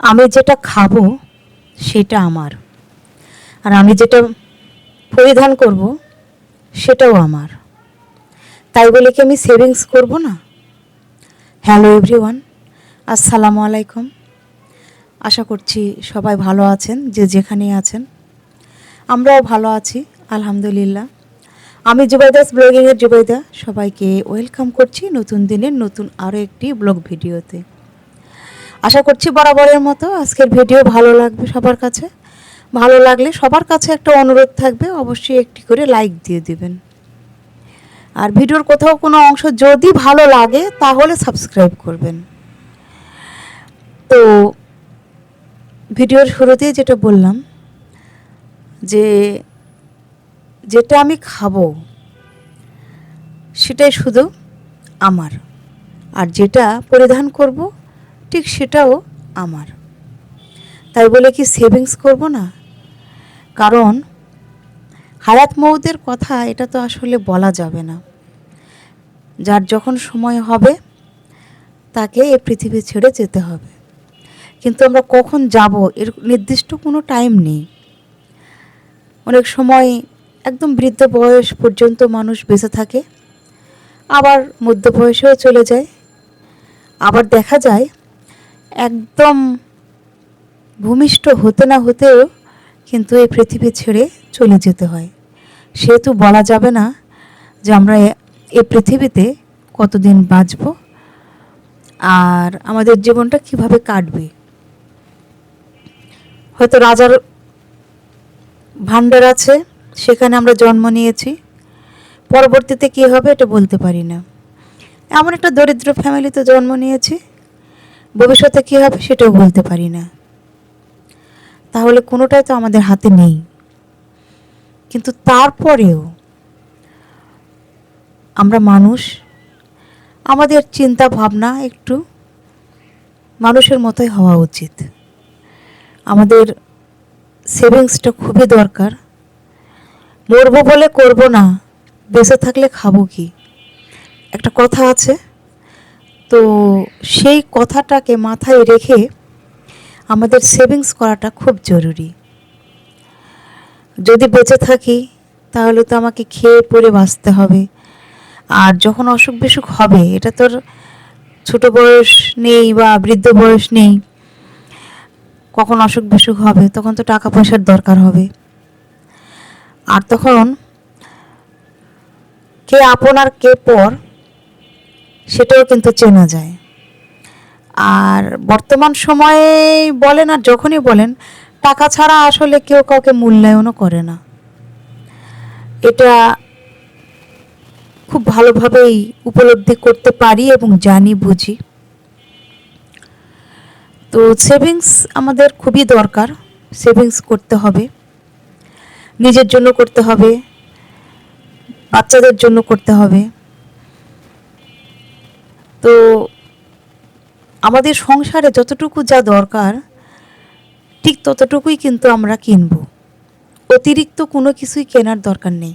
আমি যেটা খাব, সেটা আমার। আর আমি যেটা পরিধান করব, সেটাও আমার। তাই বলে কি আমি সেভিংস করব না? হ্যালো এভরিওয়ান আসসালামু আলাইকুম। আশা করছি সবাই ভালো আছেন, যে যেখানে আছেন। আমরাও ভালো আছি, আলহামদুলিল্লাহ। আমি জুবাইদাস ব্লগিংয়ের জুবাইদা। সবাইকে ওয়েলকাম করছি নতুন দিনের নতুন আরও একটি ব্লগ ভিডিওতে আশা করছি বরাবরের মতো আজকের ভিডিও ভালো লাগবে সবার কাছে। ভালো লাগলে সবার কাছে একটা অনুরোধ থাকবে, অবশ্যই একটি করে লাইক দিয়ে দিবেন। আর ভিডিওর কোথাও কোনো অংশ যদি ভালো লাগে, তাহলে সাবস্ক্রাইব করবেন। তো ভিডিওর শুরুতেই যেটা বললাম, যে যেটা আমি খাব, সেটাই শুধু আমার। আর যেটা পরিধান করব ঠিক সেটাও আমার। তাই বলে কি সেভিংস করব না? কারণ হায়াত মৌদের কথা এটা তো আসলে বলা যাবে না। যার যখন সময় হবে, তাকে এ পৃথিবী ছেড়ে যেতে হবে। কিন্তু আমরা কখন যাব এর নির্দিষ্ট কোনো টাইম নেই। অনেক সময় একদম বৃদ্ধ বয়স পর্যন্ত মানুষ বেঁচে থাকে, আবার মধ্য বয়সেও চলে যায়। আবার দেখা যায় একদম ভূমিষ্ঠ হতে না হতেও কিন্তু এই পৃথিবী ছেড়ে চলে যেতে হয়। সেহেতু বলা যাবে না যে আমরা এ- পৃথিবীতে কতদিন বাঁচব আর আমাদের জীবনটা কীভাবে কাটবে। হয়তো রাজার ভাণ্ডার আছে, সেখানে আমরা জন্ম নিয়েছি। পরবর্তীতে কী হবে এটা বলতে পারি না। এমন একটা দরিদ্র ফ্যামিলিতে জন্ম নিয়েছি ভবিষ্যতে কী হবে সেটাও বলতে পারি না। তাহলে কোনোটাই তো আমাদের হাতে নেই। কিন্তু তারপরেও আমরা মানুষ, আমাদের চিন্তা ভাবনা একটু মানুষের মতোই হওয়া উচিত। আমাদের সেভিংসটা খুবই দরকার। মরবো বলে করব না, বেঁচে থাকলে খাব কি? একটা কথা আছে তো সেই কথাটাকে মাথায় রেখে আমাদের সেভিংস করাটা খুব জরুরি। যদি বেঁচে থাকি, তাহলে তো আমাকে খেয়ে পরে বাঁচতে হবে। আর যখন অসুখ বিসুখ হবে, এটা তোর ছোট বয়স নেই বা বৃদ্ধ বয়স নেই, কখন অসুখ বিসুখ হবে, তখন তো টাকা পয়সার দরকার হবে। আর তখন কে আপন আর কে পর সেটাও কিন্তু চেনা যায়। আর বর্তমান সময়ে বলেন আর যখনই বলেন, টাকা ছাড়া আসলে কেউ কাউকে মূল্যায়নও করে না। এটা খুব ভালোভাবেই উপলব্ধি করতে পারি এবং জানি, বুঝি। তো সেভিংস আমাদের খুবই দরকার। সেভিংস করতে হবে। নিজের জন্য করতে হবে। বাচ্চাদের জন্য করতে হবে। তো আমাদের সংসারে যতটুকু যা দরকার, ঠিক ততটুকুই কিন্তু আমরা কিনব। অতিরিক্ত কোনো কিছুই কেনার দরকার নেই।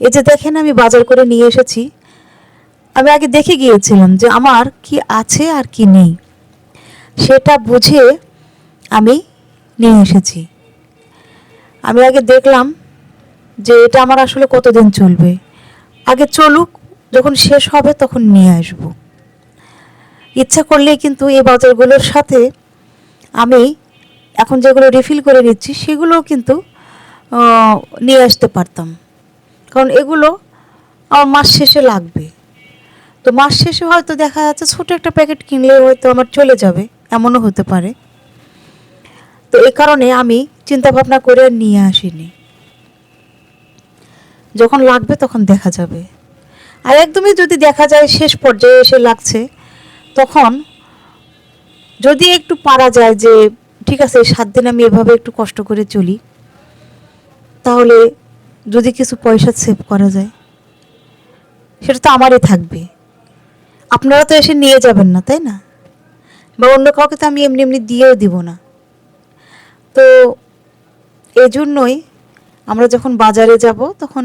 এই যে দেখেন আমি বাজার করে নিয়ে এসেছি। আমি আগে দেখে গিয়েছিলাম যে আমার কি আছে আর কি নেই। সেটা বুঝে আমি নিয়ে এসেছি। আমি আগে দেখলাম যে এটা আমার আসলে কতদিন চলবে। আগে চলুক, যখন শেষ হবে তখন নিয়ে আসব। ইচ্ছা করলেই কিন্তু এই বাজারগুলোর সাথে আমি এখন যেগুলো রিফিল করে নিচ্ছি, সেগুলোও কিন্তু নিয়ে আসতে পারতাম। কারণ এগুলো আমার মাস শেষে লাগবে। তো মাস শেষে হয়তো দেখা যাচ্ছে ছোটো একটা প্যাকেট কিনলে হয়তো আমার চলে যাবে, এমনও হতে পারে। তো এই কারণে আমি চিন্তা ভাবনা করে নিয়ে আসিনি। যখন লাগবে তখন দেখা যাবে। আর একদমই যদি দেখা যায় শেষ পর্যায়ে এসে লাগছে তখন যদি একটু পারা যায় যে, ঠিক আছে সাত দিন আমি এভাবে একটু কষ্ট করে চলি, তাহলে যদি কিছু পয়সা সেভ করা যায়, সেটা তো আমারই থাকবে। আপনারা তো এসে নিয়ে যাবেন না, তাই না? বা অন্য কাউকে তো আমি এমনি এমনি দিয়েও দিব না। তো এই জন্যই আমরা যখন বাজারে যাব, তখন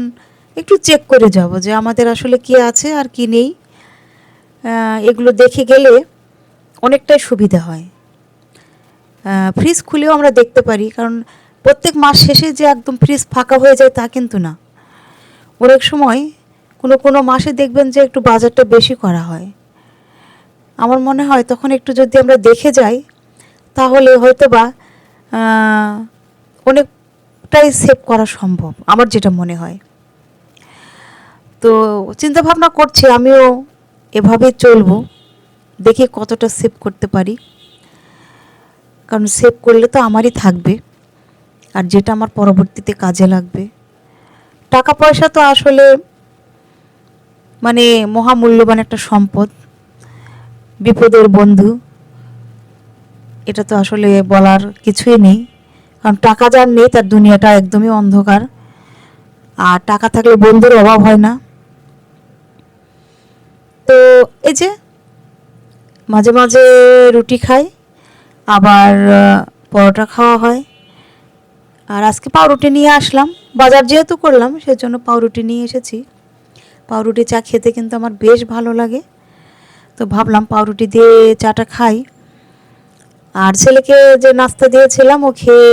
একটু চেক করে যাব যে আমাদের আসলে কি আছে আর কি নেই। এগুলো দেখে গেলে অনেকটাই সুবিধা হয়। ফ্রিজ খুলেও আমরা দেখতে পারি, কারণ প্রত্যেক মাস শেষে যে একদম ফ্রিজ ফাঁকা হয়ে যায় তা কিন্তু না। অনেক সময় কোনো কোনো মাসে দেখবেন যে একটু বাজারটা বেশি করা হয়। আমার মনে হয় তখন একটু যদি আমরা দেখে যাই, তাহলে হয়তো বা অনেকটাই সেভ করা সম্ভব, আমার যেটা মনে হয়। তো চিন্তা ভাবনা করছি, আমিও এভাবে চলবো, দেখি কতটা সেভ করতে পারি। কারণ সেভ করলে তো আমারই থাকবে, আর যেটা আমার পরবর্তীতে কাজে লাগবে। টাকা পয়সা তো আসলে মানে মহামূল্যবান একটা সম্পদ, বিপদের বন্ধু, এটা তো আসলে বলার কিছুই নেই। কারণ টাকা যার নেই, তার দুনিয়াটা একদমই অন্ধকার। আর টাকা থাকলে বন্ধুর অভাব হয় না। তো এই যে মাঝে মাঝে রুটি খাই, আবার পরোটা খাওয়া হয়। আর আজকে পাউরুটি নিয়ে আসলাম। বাজার যেহেতু করলাম, সেজন্য পাউরুটি নিয়ে এসেছি। পাউরুটি চা খেতে কিন্তু আমার বেশ ভালো লাগে। তো ভাবলাম পাউরুটি দিয়ে চাটা খাই। আর ছেলেকে যে নাস্তা দিয়েছিলাম, ও খেয়ে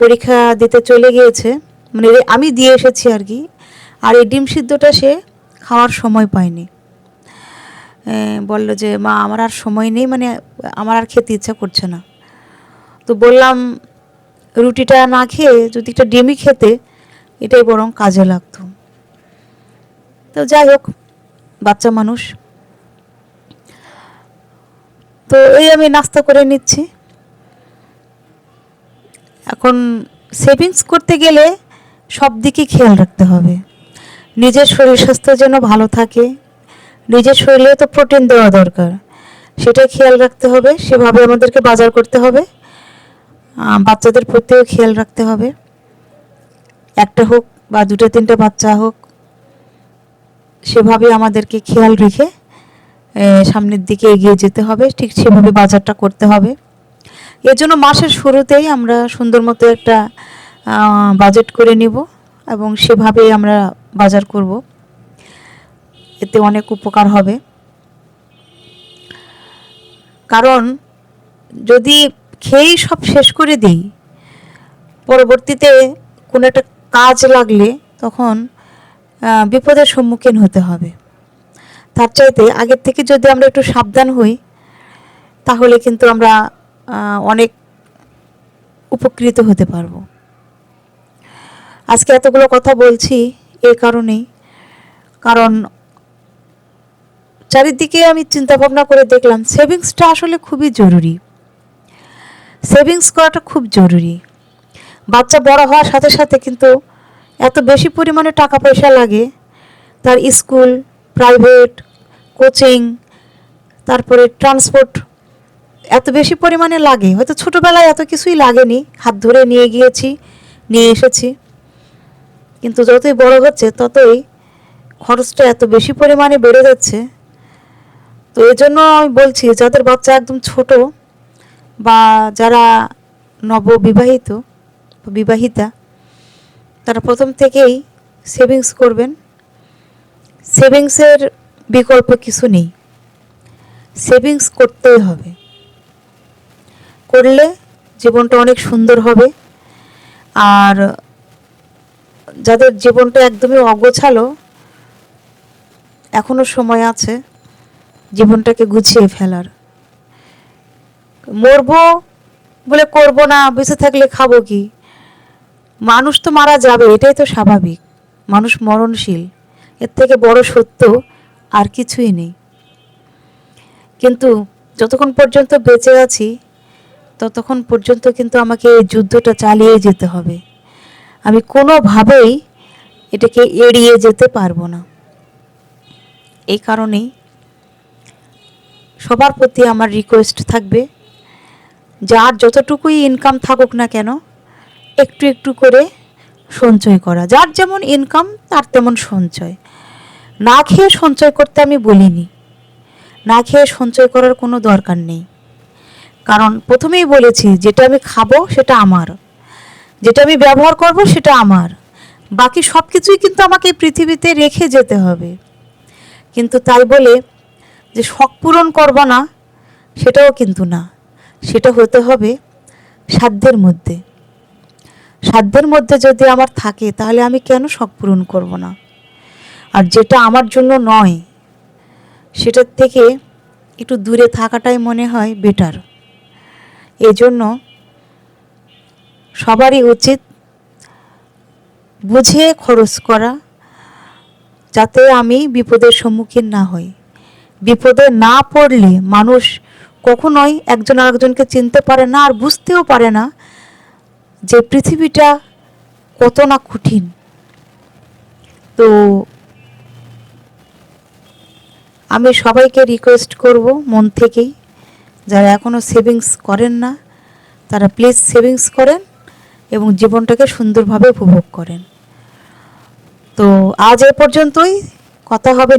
পরীক্ষা দিতে চলে গিয়েছে। মানে আমি দিয়ে এসেছি আর কি। আর এই ডিম সিদ্ধটা সে খাওয়ার সময় পায়নি। বলল যে, মা, আমার আর সময় নেই মানে আমার আর খেতে ইচ্ছা করছে না। তো বললাম, রুটিটা না খেয়ে যদি একটা ডিমই খেতে, এটাই বরং কাজে লাগতো। তো যাই হোক, বাচ্চা মানুষ। তো এই আমি নাস্তা করে নিচ্ছি। এখন সেভিংস করতে গেলে সব দিকে খেয়াল রাখতে হবে। নিজের শরীর স্বাস্থ্য যেন ভালো থাকে। নিজের শরীরে তো প্রোটিন দেওয়া দরকার। সেটা খেয়াল রাখতে হবে। সেভাবে আমাদেরকে বাজার করতে হবে। বাচ্চাদের প্রতিও খেয়াল রাখতে হবে। একটা হোক বা দুটো, তিনটে বাচ্চা হোক, সেভাবে আমাদেরকে খেয়াল রেখে সামনের দিকে এগিয়ে যেতে হবে। ঠিক সেভাবে বাজারটা করতে হবে। এর জন্য মাসের শুরুতেই আমরা সুন্দর মতো একটা বাজেট করে নিব এবং সেভাবেই আমরা বাজার করব। এতে অনেক উপকার হবে। কারণ যদি খেয়েই সব শেষ করে দিই, পরবর্তীতে কোনো একটা কাজ লাগলে তখন বিপদের সম্মুখীন হতে হবে। তার চাইতে আগের থেকে যদি আমরা একটু সাবধান হই, তাহলে কিন্তু আমরা অনেক উপকৃত হতে পারব। আজকে এতগুলো কথা বলছি এই কারণেই। কারণ চারিদিকে আমি চিন্তা ভাবনা করে দেখলাম, সেভিংসটা আসলে খুবই জরুরি। সেভিংস করাটা খুব জরুরি। বাচ্চা বড় হওয়ার সাথে সাথে কিন্তু এত বেশি পরিমাণে টাকা পয়সা লাগে, তার স্কুল, প্রাইভেট, কোচিং, তারপরে ট্রান্সপোর্ট এত বেশি পরিমাণে লাগে। হয়তো ছোটোবেলায় এত কিছুই লাগেনি, হাত ধরে নিয়ে গিয়েছি, নিয়ে এসেছি। কিন্তু যতই বড় হচ্ছে, ততই খরচটা এত বেশি পরিমাণে বেড়ে যাচ্ছে। তো এই জন্য আমি বলছি, যাদের বাচ্চা একদম ছোট বা যারা নববিবাহিত বিবাহিতা, তারা প্রথম থেকেই সেভিংস করবেন। সেভিংসের বিকল্প কিছু নেই। সেভিংস করতেই হবে। করলে জীবনটা অনেক সুন্দর হবে। আর যাদের জীবনটা একদমই অগোছালো, এখনও সময় আছে জীবনটাকে গুছিয়ে ফেলার। মরবো বলে করব না, বেঁচে থাকলে খাব কি? মানুষ তো মারা যাবে, এটাই তো স্বাভাবিক। মানুষ মরণশীল, এর থেকে বড় সত্য আর কিছুই নেই। কিন্তু যতক্ষণ পর্যন্ত বেঁচে আছি, ততক্ষণ পর্যন্ত কিন্তু আমাকে এই যুদ্ধটা চালিয়ে যেতে হবে। আমি কোনোভাবেই এটাকে এড়িয়ে যেতে পারব না। এই কারণেই সবার প্রতি আমার রিকোয়েস্ট থাকবে, যার যতটুকুই ইনকাম থাকুক না কেন, একটু একটু করে সঞ্চয় করা। যার যেমন ইনকাম তার তেমন সঞ্চয়। না খেয়ে সঞ্চয় করতে আমি বলিনি। না খেয়ে সঞ্চয় করার কোনো দরকার নেই। কারণ প্রথমেই বলেছি, যেটা আমি খাব সেটা আমার। যেটা আমি ব্যবহার করব সেটা আমার। বাকি সব কিছুই কিন্তু আমাকে পৃথিবীতে রেখে যেতে হবে। কিন্তু তাই বলে যে শখ পূরণ করব না, সেটাও কিন্তু না। সেটা হতে হবে সাধ্যের মধ্যে। সাধ্যের মধ্যে যদি আমার থাকে, তাহলে আমি কেন শখ পূরণ করব না? আর যেটা আমার জন্য নয়, সেটার থেকে একটু দূরে থাকাটাই মনে হয় বেটার এজন্য সবারই উচিত বুঝে খরচ করা, যাতে আমি বিপদের সম্মুখীন না হই। বিপদে না পড়লে মানুষ কখনোই একজন আরেকজনকে চিনতে পারে না আর বুঝতেও পারে না যে পৃথিবীটা কত না কঠিন। তো আমি সবাইকে রিকোয়েস্ট করব মন থেকেই, যারা এখনও সেভিংস করেন না, তারা প্লিজ সেভিংস করেন এবং জীবনটাকে সুন্দরভাবে উপভোগ করেন। তো আজ এ পর্যন্তই, কথা হবে